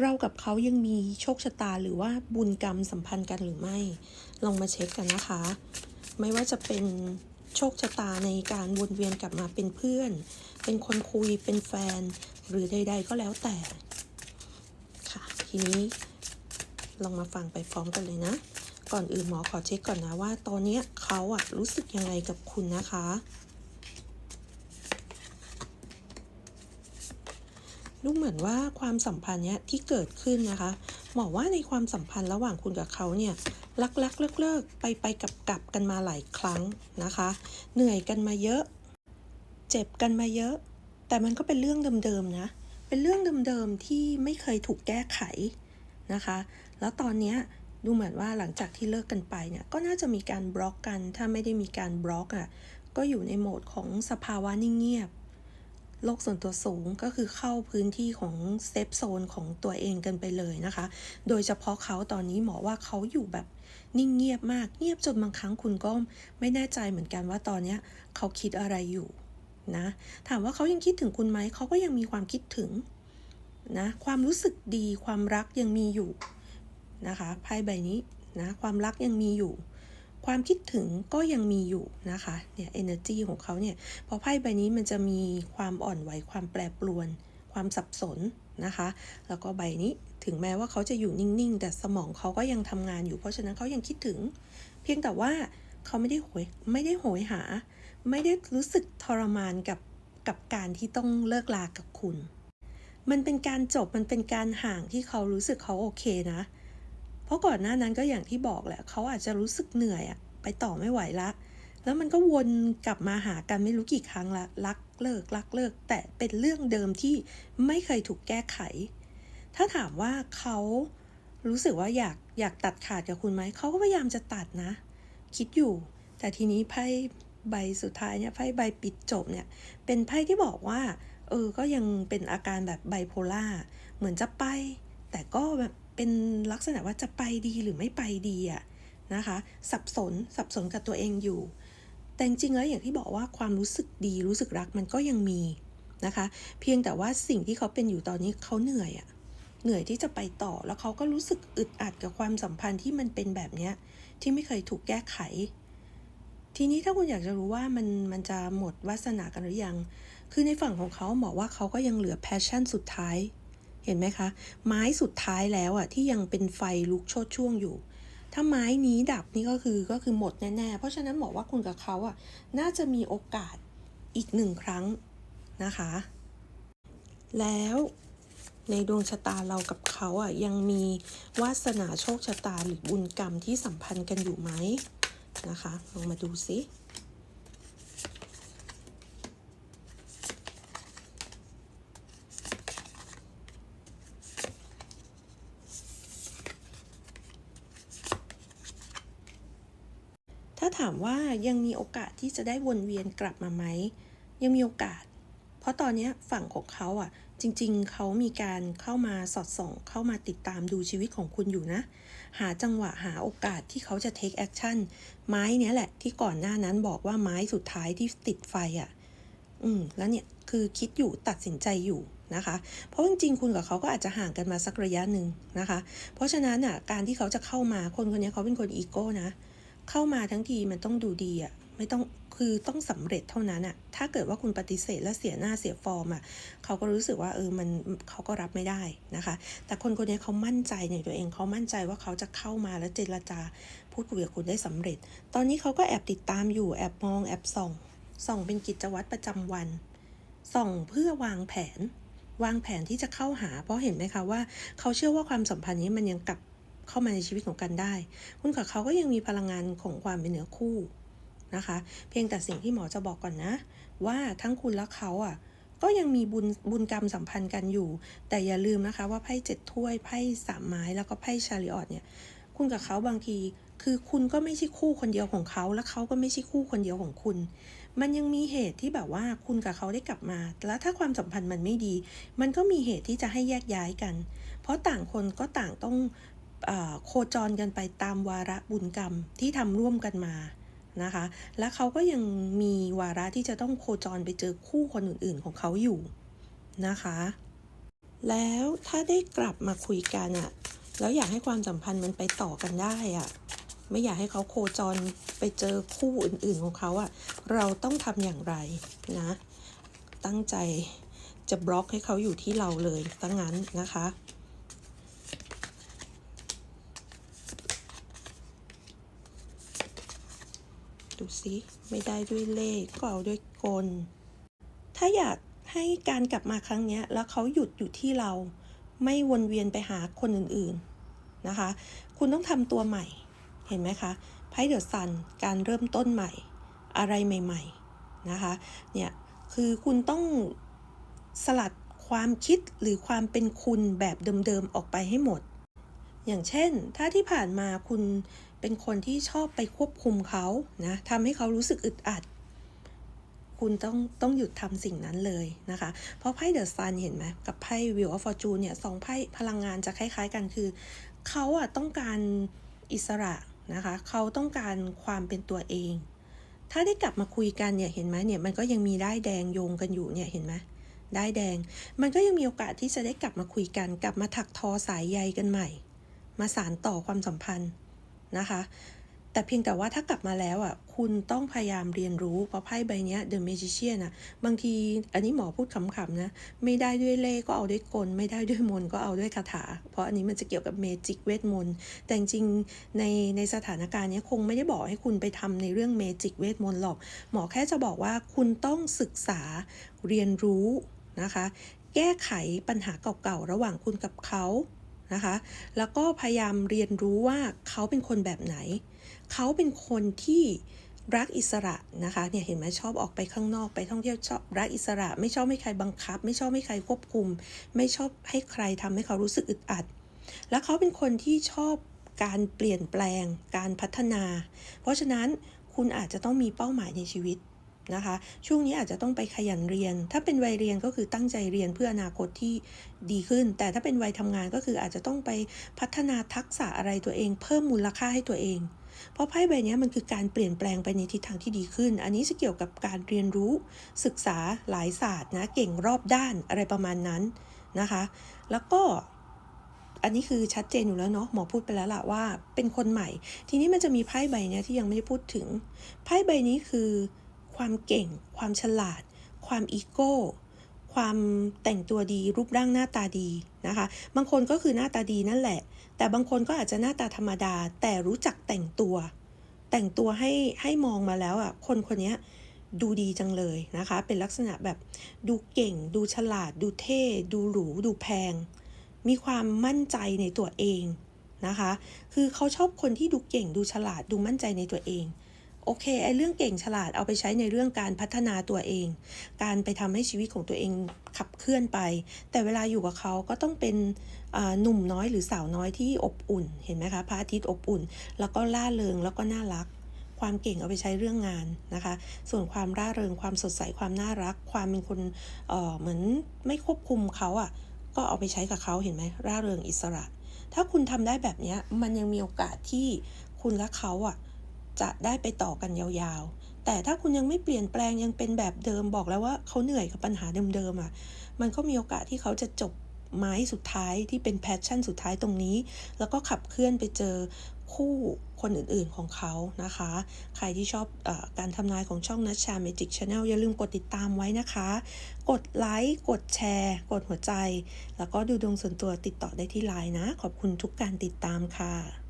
เรากับเขายังมีโชคชะตาหรือว่าบุญกรรมสัมพันธ์กันหรือไม่ ลองมาเช็คกันนะคะ ไม่ว่าจะเป็นโชคชะตาในการวนเวียนกลับมาเป็นเพื่อน เป็นคนคุยเป็นแฟน หรือใด ๆ ก็แล้วแต่ค่ะ ทีนี้ลองมาฟังไปพร้อมกันเลยนะ ก่อนอื่นหมอขอเช็คก่อนนะว่าตอนนี้เขาอะรู้สึกยังไงกับคุณนะคะ ดูเหมือนว่าความสัมพันธ์เนี้ยที่เกิดขึ้นนะคะหมอว่าในความสัมพันธ์ระหว่างคุณกับเขาเนี่ยลักลักเลิกเลิกไปไปกับกับกันมาหลายครั้งนะคะ เหนื่อยกันมาเยอะ เจ็บกันมาเยอะ แต่มันก็เป็นเรื่องเดิมๆนะเป็นเรื่องเดิมๆที่ไม่เคยถูกแก้ไขนะคะ แล้วตอนเนี้ยดูเหมือนว่าหลังจากที่เลิกกันไปเนี่ยก็น่าจะมีการบล็อกกัน ถ้าไม่ได้มีการบล็อกอะก็อยู่ในโหมดของสภาวะนิ่งเงียบ โลกส่วนตัวสูงก็คือเข้าพื้นที่ของเซฟโซนของตัวเองกันไปเลยนะคะ โดยเฉพาะเขาตอนนี้หมอว่าเขาอยู่แบบนิ่งเงียบมาก เงียบจนบางครั้งคุณก็ไม่แน่ใจเหมือนกันว่าตอนนี้เขาคิดอะไรอยู่นะ ถามว่าเขายังคิดถึงคุณไหม เขาก็ยังมีความคิดถึงนะ ความรู้สึกดี ความรักยังมีอยู่นะคะ ไพ่ใบนี้นะ ความรักยังมีอยู่ ความคิดถึงก็ยังมีอยู่นะคะเนี่ย energy ของเขาเนี่ยพอไพ่ใบนี้มันจะมีความอ่อนไหวความแปรปรวน ความสับสนนะคะ แล้วก็ใบนี้ถึงแม้ว่าเขาจะอยู่นิ่งๆ แต่สมองเขาก็ยังทำงานอยู่ เพราะฉะนั้นเขายังคิดถึง เพียงแต่ว่าเขาไม่ได้โหยไม่ได้โหยหา ไม่ได้รู้สึกทรมานกับกับการที่ต้องเลิกลากับคุณ มันเป็นการจบมันเป็นการห่างที่เขารู้สึกเขาโอเคนะ เพราะก่อนหน้านั้นก็อย่างที่บอกแหละเขาอาจจะรู้สึกเหนื่อยอะไปต่อไม่ไหวละ แล้วมันก็วนกลับมาหากันไม่รู้กี่ครั้งละรักเลิกรักเลิก แต่เป็นเรื่องเดิมที่ไม่เคยถูกแก้ไข ถ้าถามว่าเขารู้สึกว่าอยากอยากตัดขาดกับคุณไหม เขาก็พยายามจะตัดนะ คิดอยู่ แต่ทีนี้ไพ่ใบสุดท้ายเนี่ยไพ่ใบปิดจบเนี่ย เป็นไพ่ที่บอกว่า เออ ก็ยังเป็นอาการแบบไบโพล่า เหมือนจะไป แต่ก็แบบ เป็นลักษณะว่าจะไปดีหรือไม่ไปดีอะนะคะ สับสนสับสนกับตัวเองอยู่ แต่จริงแล้วอย่างที่บอกว่าความรู้สึกดีรู้สึกรักมันก็ยังมีนะคะ เพียงแต่ว่าสิ่งที่เขาเป็นอยู่ตอนนี้เขาเหนื่อยอะเหนื่อยที่จะไปต่อแล้วเขาก็รู้สึกอึดอัดกับความสัมพันธ์ที่มันเป็นแบบเนี้ยที่ไม่เคยถูกแก้ไข ทีนี้ถ้าคุณอยากจะรู้ว่ามันมันจะหมดวาสนากันหรือยัง คือในฝั่งของเขาบอกว่าเขาก็ยังเหลือแพชชั่นสุดท้าย เห็นไหมคะ ไม้สุดท้ายแล้วอะที่ยังเป็นไฟลุกโชดช่วงอยู่ ถ้าไม้นี้ดับนี่ก็คือก็คือหมดแน่ๆ เพราะฉะนั้นบอกว่าคุณกับเขาอะน่าจะมีโอกาสอีกหนึ่งครั้งนะคะ แล้วในดวงชะตาเรากับเขาอะยังมีวาสนาโชคชะตาหรือบุญกรรมที่สัมพันธ์กันอยู่ไหมนะคะลองมาดูซิ ถามว่ายังมีโอกาสที่จะได้วนเวียนกลับมาไหม ยังมีโอกาส เพราะตอนนี้ฝั่งของเขาอะ จริงๆ เขามีการเข้ามาสอดส่อง เข้ามาติดตามดูชีวิตของคุณอยู่นะ หาจังหวะหาโอกาสที่เขาจะ take action ไม้เนี้ยแหละ ที่ก่อนหน้านั้นบอกว่าไม้สุดท้ายที่ติดไฟอะ อืม แล้วเนี่ยคือคิดอยู่ตัดสินใจอยู่นะคะ เพราะจริงๆ คุณกับเขาก็อาจจะห่างกันมาสักระยะหนึ่งนะคะ เพราะฉะนั้นอะการที่เขาจะเข้ามาคนคนนี้เขาเป็นคนอีโก้นะเเข้ามาทั้งทีมันต้องดูดีอะไม่ต้องคือต้องสำเร็จเท่านั้นอะถ้าเกิดว่าคุณปฏิเสธและเสียหน้าเสียฟอร์มอะเขาก็รู้สึกว่าเออมันเขาก็รับไม่ได้นะคะ แต่คนคนนี้เขามั่นใจในตัวเองเขามั่นใจว่าเขาจะเข้ามาแล้วเจรจาพูดคุยกับคุณได้สำเร็จ ตอนนี้เขาก็แอบติดตามอยู่แอบมองแอบส่องส่องเป็นกิจวัตรประจำวัน ส่องเพื่อวางแผน วางแผนที่จะเข้าหา เพราะเห็นไหมคะว่า เขาเชื่อว่าความสัมพันธ์นี้มันยังกลับ เข้ามาในชีวิตของกันได้ คุณกับเขาก็ยังมีพลังงานของความเป็นเนื้อคู่นะคะ เพียงแต่สิ่งที่หมอจะบอกก่อนนะ ว่าทั้งคุณและเขาอะก็ยังมีบุญบุญกรรมสัมพันธ์กันอยู่ แต่อย่าลืมนะคะว่าไพ่เจ็ดถ้วยไพ่สามไม้แล้วก็ไพ่ชาริออตเนี่ย คุณกับเขาบางที คือคุณก็ไม่ใช่คู่คนเดียวของเขาและเขาก็ไม่ใช่คู่คนเดียวของคุณ มันยังมีเหตุที่แบบว่าคุณกับเขาได้กลับมา แล้วถ้าความสัมพันธ์มันไม่ดี มันก็มีเหตุที่จะให้แยกย้ายกัน เพราะต่างคนก็ต่างต้อง โคจรกันไปตามวาระบุญกรรมที่ทำร่วมกันมานะคะ และเขาก็ยังมีวาระที่จะต้องโคจรไปเจอคู่คนอื่น ๆ ของเขาอยู่นะคะ แล้วถ้าได้กลับมาคุยกันอะแล้วอยากให้ความสัมพันธ์มันไปต่อกันได้อะไม่อยากให้เขาโคจรไปเจอคู่อื่น ๆ ของเขาอะเราต้องทำอย่างไรนะ ตั้งใจจะบล็อกให้เขาอยู่ที่เราเลยตั้งนั้นนะคะ ดูสิไม่ได้ด้วยเลขก็เอาด้วยกล ถ้าอยากให้การกลับมาครั้งนี้แล้วเขาหยุดอยู่ที่เราไม่วนเวียนไปหาคนอื่นๆนะคะ คุณต้องทำตัวใหม่ เห็นไหมคะไพ่เดอะซันการเริ่มต้นใหม่ อะไรใหม่ ๆนะคะ เนี่ยคือคุณต้องสลัดความคิดหรือความเป็นคุณแบบเดิมๆออกไปให้หมด อย่างเช่น ถ้าที่ผ่านมาคุณเป็นคนที่ชอบไปควบคุมเขานะทำให้เขารู้สึกอึดอัด คุณต้องต้องหยุดทำสิ่งนั้นเลยนะคะ เพราะไพ่เดอะซันเห็นไหมกับไพ่วิวออฟฟอร์จูนเนี่ยสองไพ่พลังงานจะคล้าย ๆ กันคือ เขาอะต้องการอิสระนะคะ เขาต้องการความเป็นตัวเอง ถ้าได้กลับมาคุยกันเนี่ยเห็นไหมเนี่ยมันก็ยังมีได้แดงโยงกันอยู่เนี่ยเห็นไหมได้แดง มันก็ยังมีโอกาสที่จะได้กลับมาคุยกัน กลับมาถักทอสายใยกันใหม่ มาสานต่อความสัมพันธ์นะคะ แต่เพียงแต่ว่าถ้ากลับมาแล้วอะคุณต้องพยายามเรียนรู้เพราะไพ่ใบนี้ The Magician อะบางทีอันนี้หมอพูดขำๆนะ ไม่ได้ด้วยเล่ก็เอาด้วยกล ไม่ได้ด้วยมนก็เอาด้วยคาถา เพราะอันนี้มันจะเกี่ยวกับเมจิกเวทมนต์แต่จริงในในสถานการณ์นี้คงไม่ได้บอกให้คุณไปทำในเรื่องเมจิกเวทมนต์หรอก หมอแค่จะบอกว่าคุณต้องศึกษาเรียนรู้นะคะ แก้ไขปัญหาเก่าๆระหว่างคุณกับเขา นะคะ แล้วก็พยายามเรียนรู้ว่าเขาเป็นคนแบบไหน เขาเป็นคนที่รักอิสระนะคะ เนี่ยเห็นไหมชอบออกไปข้างนอกไปท่องเที่ยวชอบรักอิสระ ไม่ชอบให้ใครบังคับ ไม่ชอบให้ใครควบคุม ไม่ชอบให้ใครทำให้เขารู้สึกอึดอัด แล้วเขาเป็นคนที่ชอบการเปลี่ยนแปลง การพัฒนา เพราะฉะนั้นคุณอาจจะต้องมีเป้าหมายในชีวิต นะคะ ช่วงนี้อาจจะต้องไปขยันเรียน ถ้าเป็นวัยเรียนก็คือตั้งใจเรียนเพื่ออนาคตที่ดีขึ้น แต่ถ้าเป็นวัยทำงานก็คืออาจจะต้องไปพัฒนาทักษะอะไรตัวเอง เพิ่มมูลค่าให้ตัวเอง เพราะไพ่ใบนี้มันคือการเปลี่ยนแปลงไปในทิศทางที่ดีขึ้น อันนี้จะเกี่ยวกับการเรียนรู้ ศึกษาหลายศาสตร์นะเก่งรอบด้านอะไรประมาณนั้นนะคะ แล้วก็อันนี้คือชัดเจนอยู่แล้วเนาะหมอพูดไปแล้วล่ะว่าเป็นคนใหม่ ทีนี้มันจะมีไพ่ใบนี้ที่ยังไม่ได้พูดถึงไพ่ใบนี้คือ ความเก่ง ความฉลาด ความอีโก้ ความแต่งตัวดีรูปร่างหน้าตาดีนะคะ บางคนก็คือหน้าตาดีนั่นแหละ แต่บางคนก็อาจจะหน้าตาธรรมดา แต่รู้จักแต่งตัว แต่งตัวให้ให้มองมาแล้วอะ คนคนนี้ดูดีจังเลยนะคะ เป็นลักษณะแบบดูเก่ง ดูฉลาด ดูเท่ ดูหรู ดูแพง มีความมั่นใจในตัวเองนะคะ คือเขาชอบคนที่ดูเก่ง ดูฉลาด ดูมั่นใจในตัวเอง โอเคไอ้เรื่องเก่งฉลาดเอาไปใช้ในเรื่องการพัฒนาตัวเอง การไปทำให้ชีวิตของตัวเองขับเคลื่อนไป แต่เวลาอยู่กับเขาก็ต้องเป็นหนุ่มน้อยหรือสาวน้อยที่อบอุ่น เห็นไหมคะพระอาทิตย์อบอุ่น แล้วก็ล่าเริงแล้วก็น่ารัก ความเก่งเอาไปใช้เรื่องงานนะคะ ส่วนความร่าเริงความสดใสความน่ารัก ความเป็นคนเเหมือนไม่ควบคุมเขาอะ่ะก็เอาไปใช้กับเขาเห็นไหมร่าเริงอิสระ ถ้าคุณทำได้แบบนี้มันยังมีโอกาสที่คุณและเขาอะ จะได้ไปต่อกันยาวๆ แต่ถ้าคุณยังไม่เปลี่ยนแปลงยังเป็นแบบเดิมบอกแล้วว่าเขาเหนื่อยกับปัญหาเดิมๆอะ มันก็มีโอกาสที่เขาจะจบไม้สุดท้ายที่เป็นแพชชั่นสุดท้ายตรงนี้ แล้วก็ขับเคลื่อนไปเจอคู่คนอื่นๆของเขานะคะ ใครที่ชอบอการทำนายของช่องนัชชาเมจิกชาแนลอย่าลืมกดติดตามไว้นะคะ กดไลค์ กดแชร์ กดหัวใจ แล้วก็ดูดวงส่วนตัวติดต่อได้ที่ไลน์นะ ขอบคุณทุกการติดตามค่ะ